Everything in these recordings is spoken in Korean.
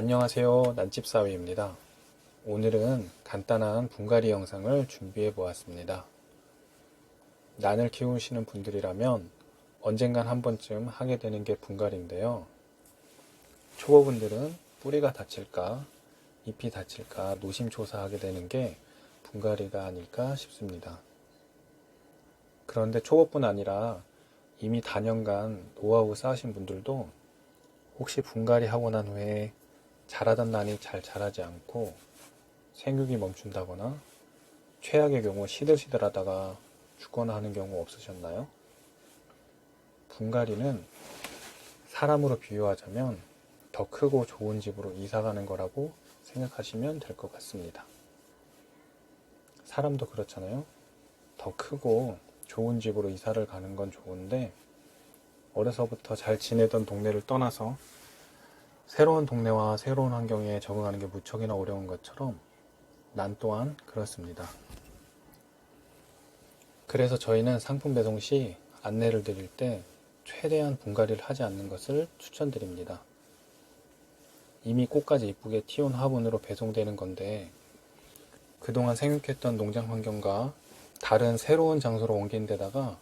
안녕하세요. 난집사위입니다. 오늘은 간단한 분갈이 영상을 준비해 보았습니다. 난을 키우시는 분들이라면 언젠간 한 번쯤 하게 되는 게 분갈이인데요. 초보분들은 뿌리가 다칠까, 잎이 다칠까 노심초사하게 되는 게 분갈이가 아닐까 싶습니다. 그런데 초보뿐 아니라 이미 다년간 노하우 쌓으신 분들도 혹시 분갈이 하고 난 후에 자라던 난이 잘 자라지 않고 생육이 멈춘다거나 최악의 경우 시들시들 하다가 죽거나 하는 경우 없으셨나요? 분갈이는 사람으로 비유하자면 더 크고 좋은 집으로 이사 가는 거라고 생각하시면 될 것 같습니다. 사람도 그렇잖아요. 더 크고 좋은 집으로 이사를 가는 건 좋은데 어려서부터 잘 지내던 동네를 떠나서 새로운 동네와 새로운 환경에 적응하는 게 무척이나 어려운 것처럼 난 또한 그렇습니다. 그래서 저희는 상품 배송 시 안내를 드릴 때 최대한 분갈이를 하지 않는 것을 추천드립니다. 이미 꽃까지 이쁘게 튀온 화분으로 배송되는 건데 그동안 생육했던 농장 환경과 다른 새로운 장소로 옮긴 데다가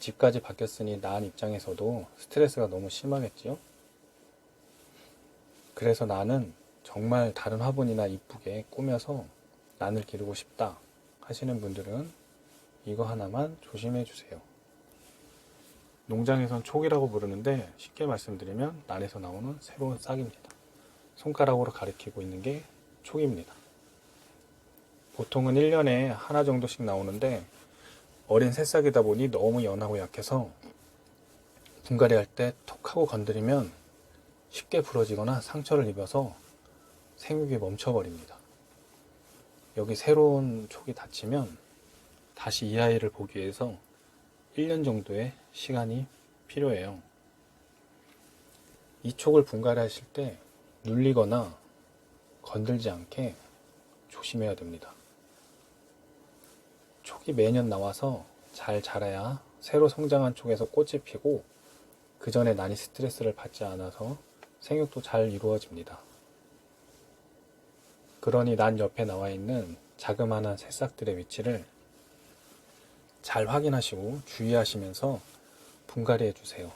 집까지 바뀌었으니 난 입장에서도 스트레스가 너무 심하겠지요? 그래서 나는 정말 다른 화분이나 이쁘게 꾸며서 난을 기르고 싶다 하시는 분들은 이거 하나만 조심해 주세요. 농장에선 촉이라고 부르는데 쉽게 말씀드리면 난에서 나오는 새로운 싹입니다. 손가락으로 가리키고 있는 게 촉입니다. 보통은 1년에 하나 정도씩 나오는데 어린 새싹이다 보니 너무 연하고 약해서 분갈이 할 때 톡 하고 건드리면 쉽게 부러지거나 상처를 입어서 생육이 멈춰버립니다. 여기 새로운 촉이 닫히면 다시 이 아이를 보기 위해서 1년 정도의 시간이 필요해요. 이 촉을 분갈이 하실 때 눌리거나 건들지 않게 조심해야 됩니다. 촉이 매년 나와서 잘 자라야 새로 성장한 촉에서 꽃이 피고 그 전에 난이 스트레스를 받지 않아서 생육도 잘 이루어집니다. 그러니 난 옆에 나와 있는 자그마한 새싹들의 위치를 잘 확인하시고 주의하시면서 분갈이 해주세요.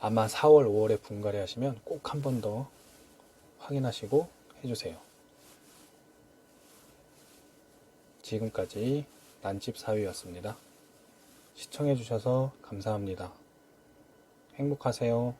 아마 4월, 5월에 분갈이 하시면 꼭 한 번 더 확인하시고 해주세요. 지금까지 난집 사위였습니다. 시청해주셔서 감사합니다. 행복하세요.